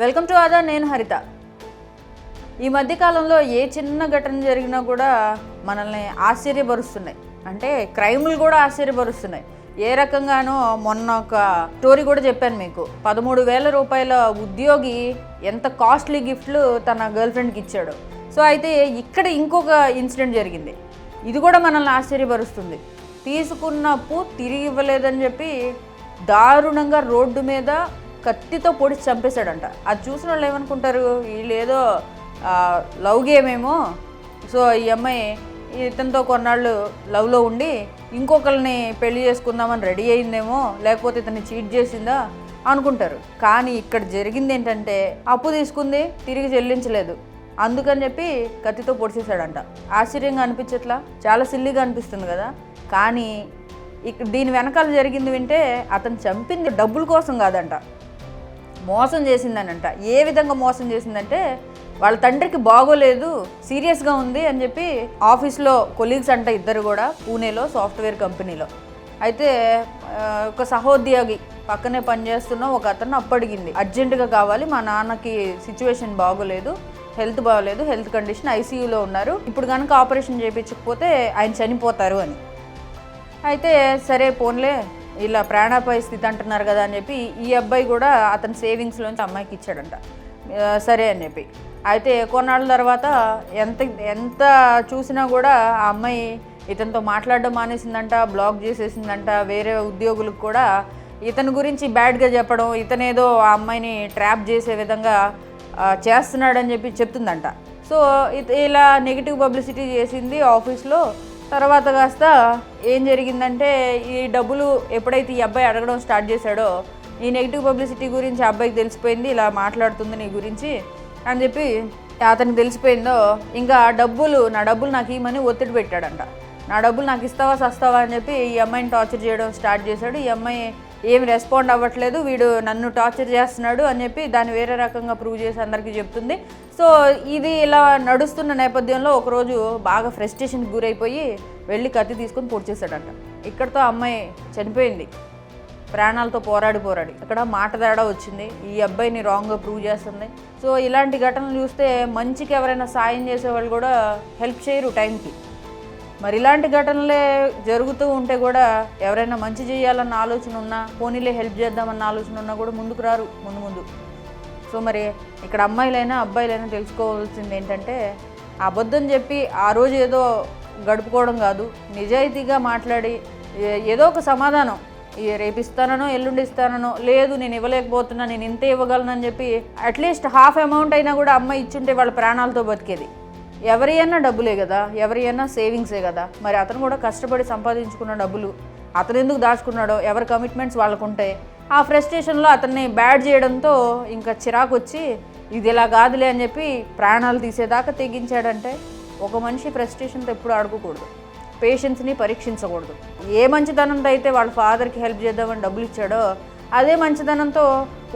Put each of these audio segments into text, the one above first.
Welcome to ఆదా నేను హరిత. ఈ మధ్యకాలంలో ఏ చిన్న ఘటన జరిగినా కూడా మనల్ని ఆశ్చర్యపరుస్తున్నాయి. అంటే క్రైములు కూడా ఆశ్చర్యపరుస్తున్నాయి. ఏ రకంగానో మొన్న ఒక స్టోరీ కూడా చెప్పాను మీకు. పదమూడు వేల రూపాయల ఉద్యోగి ఎంత కాస్ట్లీ గిఫ్ట్లు తన గర్ల్ ఫ్రెండ్కి ఇచ్చాడు. సో అయితే ఇక్కడ ఇంకొక ఇన్సిడెంట్ జరిగింది. ఇది కూడా మనల్ని ఆశ్చర్యపరుస్తుంది. తీసుకున్న అప్పు తిరిగి ఇవ్వలేదని చెప్పి దారుణంగా రోడ్డు మీద కత్తితో పొడిచి చంపేశాడంట. అది చూసిన వాళ్ళు ఏమనుకుంటారు? వీళ్ళేదో లవ్ గేమ్ ఏమో సో ఈ అమ్మాయి ఇతనితో కొన్నాళ్ళు లవ్లో ఉండి ఇంకొకరిని పెళ్ళి చేసుకుందామని రెడీ అయిందేమో లేకపోతే ఇతన్ని చీట్ చేసిందా అనుకుంటారు. కానీ ఇక్కడ జరిగింది ఏంటంటే అప్పు తీసుకుంది తిరిగి చెల్లించలేదు. అందుకని చెప్పి కత్తితో పొడిచేశాడంట. ఆశ్చర్యంగా అనిపించట్లా? చాలా సిల్లిగా అనిపిస్తుంది కదా? కానీ ఇక దీని వెనకాల జరిగింది వింటే అతను చంపింది డబ్బుల కోసం కాదంట. మోసం చేసిందనంట. ఏ విధంగా మోసం చేసిందంటే వాళ్ళ తండ్రికి బాగోలేదు సీరియస్గా ఉంది అని చెప్పి ఆఫీస్లో కొలీగ్స్ అంట ఇద్దరు కూడా పూణేలో సాఫ్ట్వేర్ కంపెనీలో. అయితే ఒక సహోద్యోగి పక్కనే పనిచేస్తున్న ఒక అతను అప్పడిగింది. అర్జెంటుగా కావాలి మా నాన్నకి సిచ్యువేషన్ బాగోలేదు హెల్త్ బాగోలేదు హెల్త్ కండిషన్ ఐసీయూలో ఉన్నారు ఇప్పుడు కనుక ఆపరేషన్ చేయించకపోతే ఆయన చనిపోతారు అని. అయితే సరే పోన్లే ఇలా ప్రాణాపాయ స్థితి అంటున్నారు కదా అని చెప్పి ఈ అబ్బాయి కూడా అతని సేవింగ్స్లోంచి అమ్మాయికి ఇచ్చాడంట. సరే అని చెప్పి. అయితే కొన్నాళ్ళ తర్వాత ఎంత ఎంత చూసినా కూడా ఆ అమ్మాయి ఇతనితో మాట్లాడడం మానేసిందంట బ్లాక్ చేసేసిందంట వేరే ఉద్యోగులకు కూడా ఇతని గురించి బ్యాడ్గా చెప్పడం ఇతనేదో ఆ అమ్మాయిని ట్రాప్ చేసే విధంగా చేస్తున్నాడని చెప్పి చెప్తుందంట. సో ఇలా నెగిటివ్ పబ్లిసిటీ చేసింది ఆఫీస్లో తర్వాత కాస్త ఏం జరిగిందంటే ఈ డబ్బులు ఎప్పుడైతే ఈ అబ్బాయి అడగడం స్టార్ట్ చేశాడో ఈ నెగిటివ్ పబ్లిసిటీ గురించి ఆ అబ్బాయికి తెలిసిపోయింది ఇలా మాట్లాడుతుంది నీ గురించి అని చెప్పి అతనికి తెలిసిపోయిందో ఇంకా డబ్బులు నా డబ్బులు నాకు ఇవ్వమని ఒత్తిడి పెట్టాడంట. నా డబ్బులు నాకు ఇస్తావా సస్తావా అని చెప్పి ఈ అమ్మాయిని టార్చర్ చేయడం స్టార్ట్ చేశాడు. ఈ అమ్మాయి ఏం రెస్పాండ్ అవ్వట్లేదు వీడు నన్ను టార్చర్ చేస్తున్నాడు అని చెప్పి దాన్ని వేరే రకంగా ప్రూవ్ చేసి అందరికీ చెప్తుంది. సో ఇది ఇలా నడుస్తున్న నేపథ్యంలో ఒకరోజు బాగా ఫ్రస్ట్రేషన్కి గురైపోయి వెళ్ళి కత్తి తీసుకొని పొడిచేశాడంట. ఇక్కడతో అమ్మాయి చనిపోయింది. ప్రాణాలతో పోరాడి పోరాడి అక్కడ మాట తేడా వచ్చింది. ఈ అబ్బాయిని రాంగ్గా ప్రూవ్ చేస్తుంది. సో ఇలాంటి ఘటనలు చూస్తే మంచికి ఎవరైనా సాయం చేసే వాళ్ళు కూడా హెల్ప్ చేయరు టైంకి మరి ఇలాంటి ఘటనలే జరుగుతూ ఉంటే కూడా ఎవరైనా మంచి చేయాలన్న ఆలోచన ఉన్నా పోనీలే హెల్ప్ చేద్దామన్న ఆలోచన ఉన్నా కూడా ముందుకు రారు ముందు ముందు. సో మరి ఇక్కడ అమ్మాయిలైనా అబ్బాయిలైనా తెలుసుకోవాల్సింది ఏంటంటే అబద్ధం చెప్పి ఆ రోజు ఏదో గడుపుకోవడం కాదు నిజాయితీగా మాట్లాడి ఏదో ఒక సమాధానం. ఈ రేపు ఇస్తానో ఎల్లుండి ఇస్తానో లేదు నేను ఇవ్వలేకపోతున్నా నేను ఇంతే ఇవ్వగలనని చెప్పి అట్లీస్ట్ హాఫ్ అమౌంట్ అయినా కూడా అమ్మాయి ఇచ్చుంటే వాళ్ళ ప్రాణాలతో బతికేది. ఎవరి అయినా డబ్బులే కదా ఎవరి అయినా సేవింగ్సే కదా. మరి అతను కూడా కష్టపడి సంపాదించుకున్న డబ్బులు అతను ఎందుకు దాచుకున్నాడో ఎవరి కమిట్మెంట్స్ వాళ్ళకు ఉంటాయి ఆ ఫ్రస్ట్రేషన్లో అతన్ని బ్యాడ్ చేయడంతో ఇంకా చిరాకు వచ్చి ఇది ఇలా కాదులే అని చెప్పి ప్రాణాలు తీసేదాకా తెగించాడంటే ఒక మనిషి ఫ్రస్ట్రేషన్తో ఎప్పుడు ఆడుకోకూడదు. పేషెన్స్ని పరీక్షించకూడదు. ఏ మంచితనంతో అయితే వాళ్ళ ఫాదర్కి హెల్ప్ చేద్దామని డబ్బులు ఇచ్చాడో అదే మంచితనంతో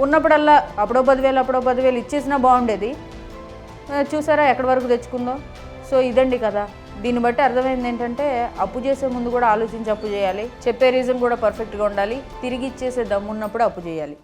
ఉన్నప్పుడల్లా అప్పుడో పదివేలు అప్పుడో పదివేలు ఇచ్చేసినా బాగుండేది. చూసారా ఎక్కడి వరకు తెచ్చుకుందో? సో ఇదండి కదా దీన్ని బట్టి అర్థమైంది ఏంటంటే అప్పు చేసే ముందు కూడా ఆలోచించి అప్పు చేయాలి. చెప్పే రీజన్ కూడా పర్ఫెక్ట్గా ఉండాలి. తిరిగి ఇచ్చేసే దమ్మున్నప్పుడు అప్పు చేయాలి.